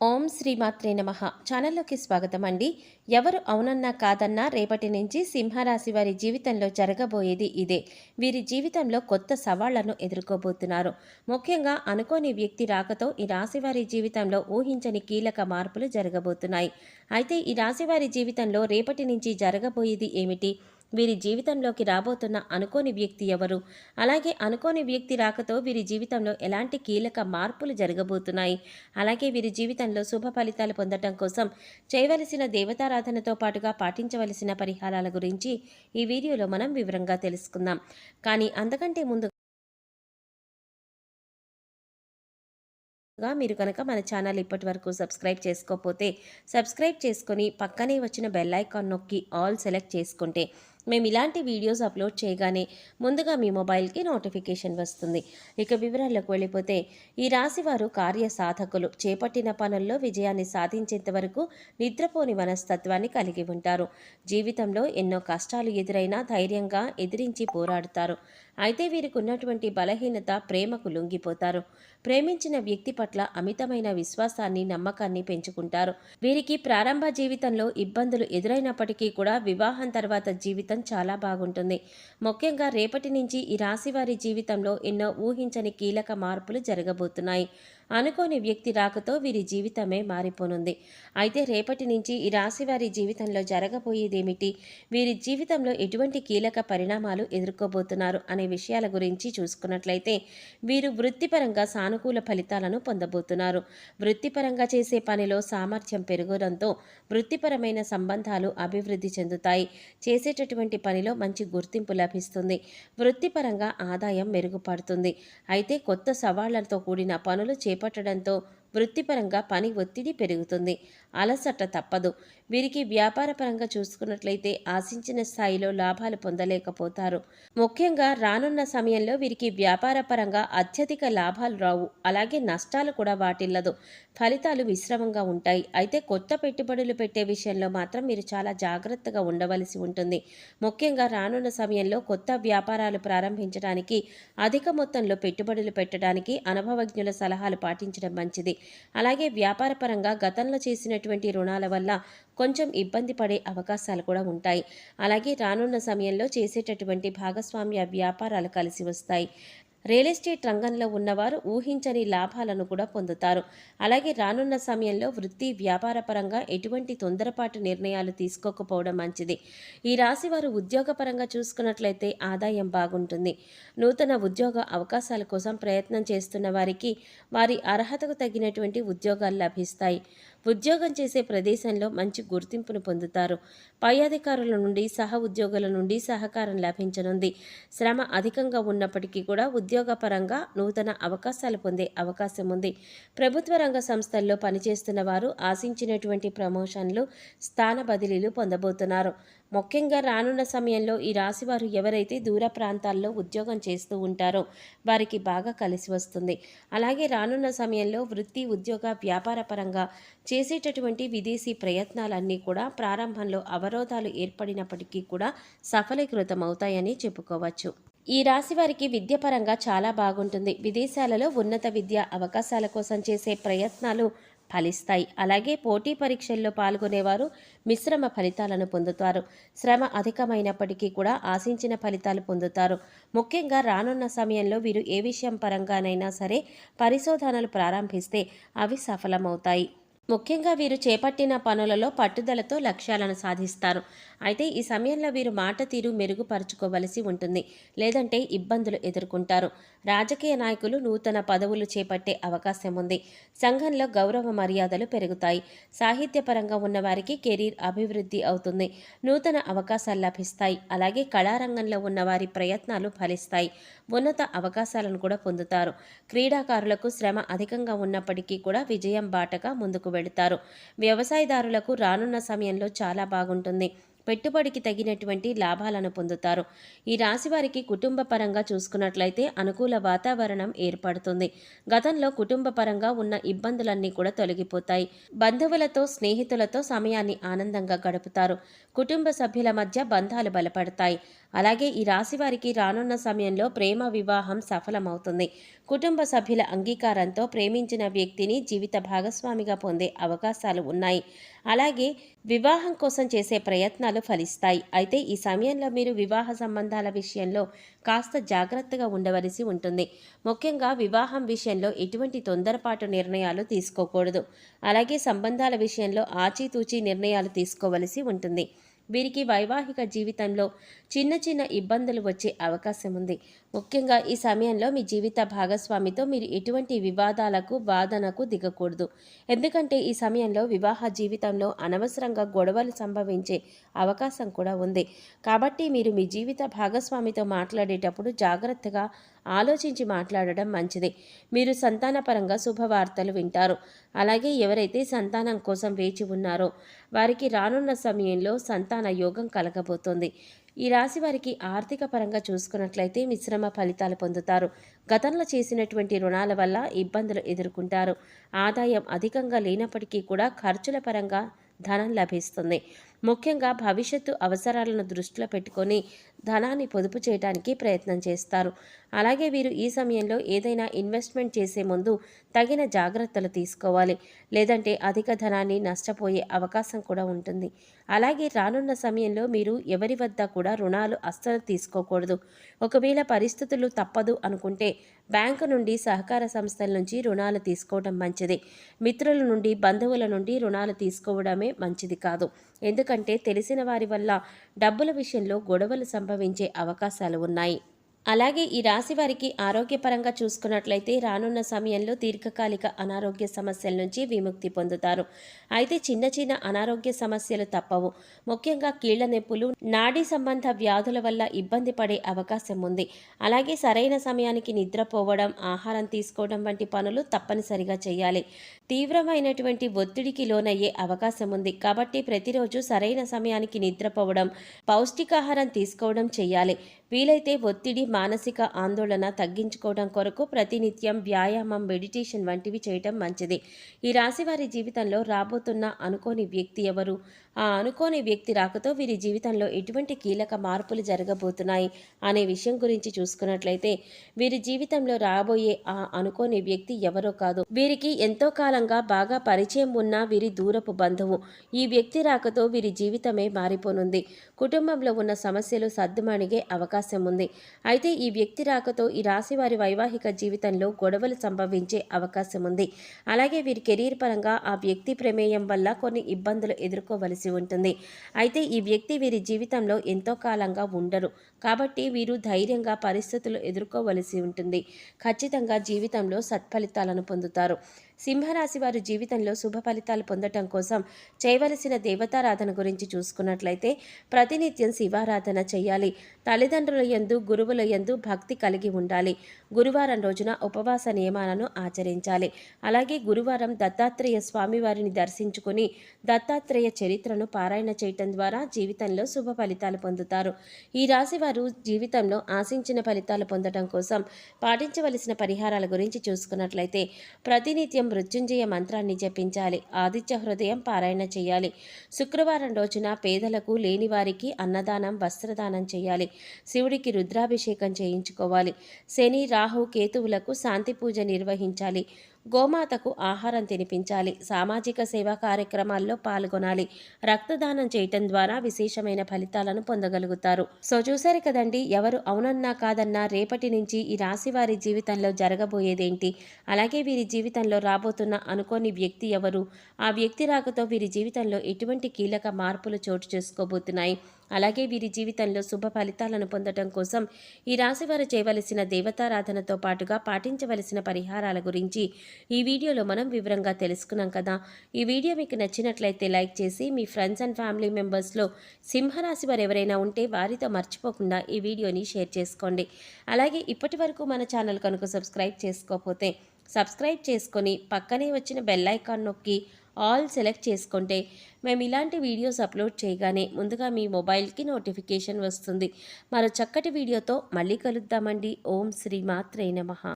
ఓం శ్రీమాత్రే నమ. ఛానల్లోకి స్వాగతం అండి. ఎవరు అవునన్నా కాదన్నా రేపటి నుంచి సింహరాశి వారి జీవితంలో జరగబోయేది ఇదే. వీరి జీవితంలో కొత్త సవాళ్ళను ఎదుర్కోబోతున్నారు. ముఖ్యంగా అనుకోని వ్యక్తి రాకతో ఈ రాశి వారి జీవితంలో ఊహించని కీలక మార్పులు జరగబోతున్నాయి. అయితే ఈ రాశి వారి జీవితంలో రేపటి నుంచి జరగబోయేది ఏమిటి? వీరి జీవితంలోకి రాబోతున్న అనుకోని వ్యక్తి ఎవరు? అలాగే అనుకోని వ్యక్తి రాకతో వీరి జీవితంలో ఎలాంటి కీలక మార్పులు జరగబోతున్నాయి? అలాగే వీరి జీవితంలో శుభ ఫలితాలు పొందటం కోసం చేయవలసిన దేవతారాధనతో పాటుగా పాటించవలసిన పరిహారాల గురించి ఈ వీడియోలో మనం వివరంగా తెలుసుకుందాం. కానీ అంతకంటే ముందు గా మీరు కనుక మన ఛానల్ ఇప్పటి వరకు సబ్స్క్రైబ్ చేసుకోకపోతే సబ్స్క్రైబ్ చేసుకొని పక్కనే వచ్చిన బెల్ ఐకాన్ నొక్కి ఆల్ సెలెక్ట్ చేసుకుంటే మేము ఇలాంటి వీడియోస్ అప్లోడ్ చేయగానే ముందుగా మీ మొబైల్కి నోటిఫికేషన్ వస్తుంది. ఇక వివరాల్లోకి వెళ్ళిపోతే ఈ రాశివారు కార్య సాధకులు చేపట్టిన పనుల్లో విజయాన్ని సాధించేంత వరకు నిద్రపోని మనస్తత్వాన్ని కలిగి ఉంటారు. జీవితంలో ఎన్నో కష్టాలు ఎదురైనా ధైర్యంగా ఎదిరించి పోరాడుతారు. అయితే వీరికి ఉన్నటువంటి బలహీనత ప్రేమకు లొంగిపోతారు. ప్రేమించిన వ్యక్తి పట్ల అమితమైన విశ్వాసాన్ని నమ్మకాన్ని పెంచుకుంటారు. వీరికి ప్రారంభ జీవితంలో ఇబ్బందులు ఎదురైనప్పటికీ కూడా వివాహం తర్వాత జీవితం చాలా బాగుంటుంది. ముఖ్యంగా రేపటి నుంచి ఈ రాశి వారి జీవితంలో ఎన్నో ఊహించని కీలక మార్పులు జరగబోతున్నాయి. అనుకోని వ్యక్తి రాకతో వీరి జీవితమే మారిపోనుంది. అయితే రేపటి నుంచి ఈ రాశి వారి జీవితంలో జరగబోయేదేమిటి? వీరి జీవితంలో ఎటువంటి కీలక పరిణామాలు ఎదుర్కోబోతున్నారు అనే విషయాల గురించి చూసుకున్నట్లయితే వీరు వృత్తిపరంగా సానుకూల ఫలితాలను పొందబోతున్నారు. వృత్తిపరంగా చేసే పనిలో సామర్థ్యం పెరగడంతో వృత్తిపరమైన సంబంధాలు అభివృద్ధి చెందుతాయి. చేసేటటువంటి పనిలో మంచి గుర్తింపు లభిస్తుంది. వృత్తిపరంగా ఆదాయం మెరుగుపడుతుంది. అయితే కొత్త సవాళ్ళతో కూడిన పనులు చేపట్టడంతో వృత్తిపరంగా పని ఒత్తిడి పెరుగుతుంది. అలసట తప్పదు. వీరికి వ్యాపారపరంగా చూసుకున్నట్లయితే ఆశించిన స్థాయిలో లాభాలు పొందలేకపోతారు. ముఖ్యంగా రానున్న సమయంలో వీరికి వ్యాపారపరంగా అత్యధిక లాభాలు రావు. అలాగే నష్టాలు కూడా వాటిల్లదు. ఫలితాలు విశ్రమంగా ఉంటాయి. అయితే కొత్త పెట్టుబడులు పెట్టే విషయంలో మాత్రం మీరు చాలా జాగ్రత్తగా ఉండవలసి ఉంటుంది. ముఖ్యంగా రానున్న సమయంలో కొత్త వ్యాపారాలు ప్రారంభించడానికి అధిక మొత్తంలో పెట్టుబడులు పెట్టడానికి అనుభవజ్ఞుల సలహాలు పాటించడం మంచిది. అలాగే వ్యాపారపరంగా గతంలో చేసినటువంటి రుణాల వల్ల కొంచెం ఇబ్బంది పడే అవకాశాలు కూడా ఉంటాయి. అలాగే రానున్న సమయంలో చేసేటటువంటి భాగస్వామ్య వ్యాపారాలు కలిసి వస్తాయి. రియల్ ఎస్టేట్ రంగంలో ఉన్నవారు ఊహించని లాభాలను కూడా పొందుతారు. అలాగే రానున్న సమయంలో వృత్తి వ్యాపార పరంగా ఎటువంటి తొందరపాటు నిర్ణయాలు తీసుకోకపోవడం మంచిది. ఈ రాశి వారు ఉద్యోగపరంగా చూసుకున్నట్లయితే ఆదాయం బాగుంటుంది. నూతన ఉద్యోగ అవకాశాల కోసం ప్రయత్నం చేస్తున్న వారికి వారి అర్హతకు తగినటువంటి ఉద్యోగాలు లభిస్తాయి. ఉద్యోగం చేసే ప్రదేశంలో మంచి గుర్తింపును పొందుతారు. పై అధికారుల నుండి సహ ఉద్యోగుల నుండి సహకారం లభించనుంది. శ్రమ అధికంగా ఉన్నప్పటికీ కూడా ఉద్యోగపరంగా నూతన అవకాశాలు పొందే అవకాశం ఉంది. ప్రభుత్వ రంగ సంస్థల్లో పనిచేస్తున్న వారు ఆశించినటువంటి ప్రమోషన్లు స్థాన బదిలీలు పొందబోతున్నారు. ముఖ్యంగా రానున్న సమయంలో ఈ రాశివారు ఎవరైతే దూర ప్రాంతాల్లో ఉద్యోగం చేస్తూ ఉంటారో వారికి బాగా కలిసి వస్తుంది. అలాగే రానున్న సమయంలో వృత్తి ఉద్యోగ వ్యాపార పరంగా చేసేటటువంటి విదేశీ ప్రయత్నాలన్నీ కూడా ప్రారంభంలో అవరోధాలు ఏర్పడినప్పటికీ కూడా సఫలీకృతం అవుతాయని చెప్పుకోవచ్చు. ఈ రాశి వారికి విద్యపరంగా చాలా బాగుంటుంది. విదేశాలలో ఉన్నత విద్య అవకాశాల కోసం చేసే ప్రయత్నాలు ఫలిస్తాయి. అలాగే పోటీ పరీక్షల్లో పాల్గొనేవారు మిశ్రమ ఫలితాలను పొందుతారు. శ్రమ అధికమైనప్పటికీ కూడా ఆశించిన ఫలితాలు పొందుతారు. ముఖ్యంగా రానున్న సమయంలో వీరు ఏ విషయం పరంగానైనా సరే పరిశోధనలు ప్రారంభిస్తే అవి సఫలమవుతాయి. ముఖ్యంగా వీరు చేపట్టిన పనులలో పట్టుదలతో లక్ష్యాలను సాధిస్తారు. అయితే ఈ సమయంలో వీరు మాట తీరు మెరుగుపరుచుకోవలసి ఉంటుంది. లేదంటే ఇబ్బందులు ఎదుర్కొంటారు. రాజకీయ నాయకులు నూతన పదవులు చేపట్టే అవకాశం ఉంది. సంఘంలో గౌరవ మర్యాదలు పెరుగుతాయి. సాహిత్యపరంగా ఉన్నవారికి కెరీర్ అభివృద్ధి అవుతుంది. నూతన అవకాశాలు లభిస్తాయి. అలాగే కళారంగంలో ఉన్నవారి ప్రయత్నాలు ఫలిస్తాయి. ఉన్నత అవకాశాలను కూడా పొందుతారు. క్రీడాకారులకు శ్రమ అధికంగా ఉన్నప్పటికీ కూడా విజయం బాటగా ముందుకు వెళతారు. వ్యవసాయదారులకు రానున్న సమయంలో చాలా బాగుంటుంది. పెట్టుబడికి తగినటువంటి లాభాలను పొందుతారు. ఈ రాశి వారికి కుటుంబ పరంగా చూసుకున్నట్లయితే అనుకూల వాతావరణం ఏర్పడుతుంది. గతంలో కుటుంబ పరంగా ఉన్న ఇబ్బందులన్నీ కూడా తొలగిపోతాయి. బంధువులతో స్నేహితులతో సమయాన్ని ఆనందంగా గడుపుతారు. కుటుంబ సభ్యుల మధ్య బంధాలు బలపడతాయి. అలాగే ఈ రాశి వారికి రానున్న సమయంలో ప్రేమ వివాహం సఫలమవుతుంది. కుటుంబ సభ్యుల అంగీకారంతో ప్రేమించిన వ్యక్తిని జీవిత భాగస్వామిగా పొందే అవకాశాలు ఉన్నాయి. అలాగే వివాహం కోసం చేసే ప్రయత్నాలు ఫలిస్తాయి. అయితే ఈ సమయంలో మీరు వివాహ సంబంధాల విషయంలో కాస్త జాగ్రత్తగా ఉండవలసి ఉంటుంది. ముఖ్యంగా వివాహం విషయంలో ఎటువంటి తొందరపాటు నిర్ణయాలు తీసుకోకూడదు. అలాగే సంబంధాల విషయంలో ఆచితూచి నిర్ణయాలు తీసుకోవలసి ఉంటుంది. వీరికి వైవాహిక జీవితంలో చిన్న చిన్న ఇబ్బందులు వచ్చే అవకాశం ఉంది ముఖ్యంగా ఈ సమయంలో మీ జీవిత భాగస్వామితో మీరు ఎటువంటి వివాదాలకు వాదనకు దిగకూడదు. ఎందుకంటే ఈ సమయంలో వివాహ జీవితంలో అనవసరంగా గొడవలు సంభవించే అవకాశం కూడా ఉంది. కాబట్టి మీరు మీ జీవిత భాగస్వామితో మాట్లాడేటప్పుడు జాగ్రత్తగా ఆలోచించి మాట్లాడడం మంచిది. మీరు సంతానపరంగా శుభవార్తలు వింటారు. అలాగే ఎవరైతే సంతానం కోసం వేచి ఉన్నారో వారికి రానున్న సమయంలో సంతాన యోగం కలగబోతోంది. ఈ రాశి వారికి ఆర్థిక పరంగా చూసుకున్నట్లయితే మిశ్రమ ఫలితాలు పొందుతారు. గతంలో చేసినటువంటి రుణాల వల్ల ఇబ్బందులు ఎదుర్కొంటారు. ఆదాయం అధికంగా లేనప్పటికీ కూడా ఖర్చుల పరంగా ధనం లభిస్తుంది. ముఖ్యంగా భవిష్యత్తు అవసరాలను దృష్టిలో పెట్టుకొని ధనాన్ని పొదుపు చేయడానికి ప్రయత్నం చేస్తారు. అలాగే వీరు ఈ సమయంలో ఏదైనా ఇన్వెస్ట్మెంట్ చేసే ముందు తగిన జాగ్రత్తలు తీసుకోవాలి. లేదంటే అధిక ధనాన్ని నష్టపోయే అవకాశం కూడా ఉంటుంది. అలాగే రానున్న సమయంలో మీరు ఎవరి వద్ద కూడా రుణాలు అస్సలు తీసుకోకూడదు. ఒకవేళ పరిస్థితులు తప్పదు అనుకుంటే బ్యాంకు నుండి సహకార సంస్థల నుంచి రుణాలు తీసుకోవడం మంచిది. మిత్రుల నుండి బంధువుల నుండి రుణాలు తీసుకోవడమే మంచిది కాదు. ఎందుకంటే తెలిసిన వారి వల్ల డబ్బుల విషయంలో గొడవలు సంభవించే అవకాశాలు ఉన్నాయి. అలాగే ఈ రాశి వారికి ఆరోగ్యపరంగా చూసుకున్నట్లయితే రానున్న సమయంలో దీర్ఘకాలిక అనారోగ్య సమస్యల నుంచి విముక్తి పొందుతారు. అయితే చిన్న చిన్న అనారోగ్య సమస్యలు తప్పవు. ముఖ్యంగా కీళ్ళ నొప్పులు నాడీ సంబంధ వ్యాధుల వల్ల ఇబ్బంది పడే అవకాశం ఉంది. అలాగే సరైన సమయానికి నిద్రపోవడం ఆహారం తీసుకోవడం వంటి పనులు తప్పనిసరిగా చేయాలి. తీవ్రమైనటువంటి ఒత్తిడికి లోనయ్యే అవకాశం ఉంది. కాబట్టి ప్రతిరోజు సరైన సమయానికి నిద్రపోవడం పౌష్టికాహారం తీసుకోవడం చేయాలి. వీలైతే ఒత్తిడి మానసిక ఆందోళన తగ్గించుకోవడం కొరకు ప్రతినిత్యం వ్యాయామం మెడిటేషన్ వంటివి చేయటం మంచిది. ఈ రాశి వారి జీవితంలో రాబోతున్న అనుకోని వ్యక్తి ఎవరు? ఆ అనుకోని వ్యక్తి రాకతో వీరి జీవితంలో ఎటువంటి కీలక మార్పులు జరగబోతున్నాయి అనే విషయం గురించి చూసుకున్నట్లయితే వీరి జీవితంలో రాబోయే ఆ అనుకోని వ్యక్తి ఎవరో కాదు. వీరికి ఎంతో కాలంగా బాగా పరిచయం ఉన్న వీరి దూరపు బంధువు. ఈ వ్యక్తి రాకతో వీరి జీవితమే మారిపోనుంది. కుటుంబంలో ఉన్న సమస్యలు సర్దుమణిగే అవకాశం ఉంది అయితే ఈ వ్యక్తి రాకతో ఈ రాశి వారి వైవాహిక జీవితంలో గొడవలు సంభవించే అవకాశం ఉంది అలాగే వీరి కెరీర్ పరంగా ఆ వ్యక్తి ప్రమేయం వల్ల కొన్ని ఇబ్బందులు ఎదుర్కోవలసి ఉంటుంది. అయితే ఈ వ్యక్తి వీరి జీవితంలో ఎంతో కాలంగా ఉండరు. కాబట్టి వీరు ధైర్యంగా పరిస్థితులు ఎదుర్కోవలసి ఉంటుంది. ఖచ్చితంగా జీవితంలో సత్ఫలితాలను పొందుతారు. సింహరాశి వారు జీవితంలో శుభ ఫలితాలు పొందటం కోసం చేయవలసిన దేవతారాధన గురించి చూసుకున్నట్లయితే ప్రతినిత్యం శివారాధన చేయాలి. తల్లిదండ్రుల యందు గురువుల యందు భక్తి కలిగి ఉండాలి. గురువారం రోజున ఉపవాస నియమాలను ఆచరించాలి. అలాగే గురువారం దత్తాత్రేయ స్వామివారిని దర్శించుకుని దత్తాత్రేయ చరిత్రను పారాయణ చేయటం ద్వారా జీవితంలో శుభ ఫలితాలు పొందుతారు. ఈ రాశి వారు జీవితంలో ఆశించిన ఫలితాలు పొందడం కోసం పాటించవలసిన పరిహారాల గురించి చూసుకున్నట్లయితే ప్రతినిత్యం మృత్యుంజయ మంత్రాన్ని జపించాలి. ఆదిత్య హృదయం పారాయణ చేయాలి. శుక్రవారం రోజున పేదలకు లేని వారికి అన్నదానం వస్త్రదానం చేయాలి. శివుడికి రుద్రాభిషేకం చేయించుకోవాలి. శని రాహు కేతువులకు శాంతి పూజ నిర్వహించాలి. గోమాతకు ఆహారం తినిపించాలి. సామాజిక సేవా కార్యక్రమాల్లో పాల్గొనాలి. రక్తదానం చేయటం ద్వారా విశేషమైన ఫలితాలను పొందగలుగుతారు. సో చూసారు కదండి ఎవరు అవునన్నా కాదన్నా రేపటి నుంచి ఈ రాశి వారి జీవితంలో జరగబోయేదేంటి? అలాగే వీరి జీవితంలో రాబోతున్న అనుకోని వ్యక్తి ఎవరు? ఆ వ్యక్తి రాకతో వీరి జీవితంలో ఎటువంటి కీలక మార్పులు చోటు చేసుకోబోతున్నాయి? అలాగే వీరి జీవితంలో శుభ ఫలితాలను పొందటం కోసం ఈ రాశివారు చేయవలసిన దేవతారాధనతో పాటుగా పాటించవలసిన పరిహారాల గురించి ఈ వీడియోలో మనం వివరంగా తెలుసుకున్నాం కదా. ఈ వీడియో మీకు నచ్చినట్లయితే లైక్ చేసి మీ ఫ్రెండ్స్ అండ్ ఫ్యామిలీ మెంబర్స్లో సింహరాశి వారు ఎవరైనా ఉంటే వారితో మర్చిపోకుండా ఈ వీడియోని షేర్ చేసుకోండి. అలాగే ఇప్పటి వరకు మన ఛానల్ కనుక సబ్స్క్రైబ్ చేసుకోకపోతే సబ్స్క్రైబ్ చేసుకొని పక్కనే వచ్చిన బెల్ ఐకాన్ నొక్కి ఆల్ సెలెక్ట్ చేసుకుంటే మేము ఇలాంటి వీడియోస్ అప్లోడ్ చేయగానే ముందుగా మీ మొబైల్కి నోటిఫికేషన్ వస్తుంది. మరో చక్కటి వీడియోతో మళ్ళీ కలుద్దామండి. ఓం శ్రీ మాత్రే నమః.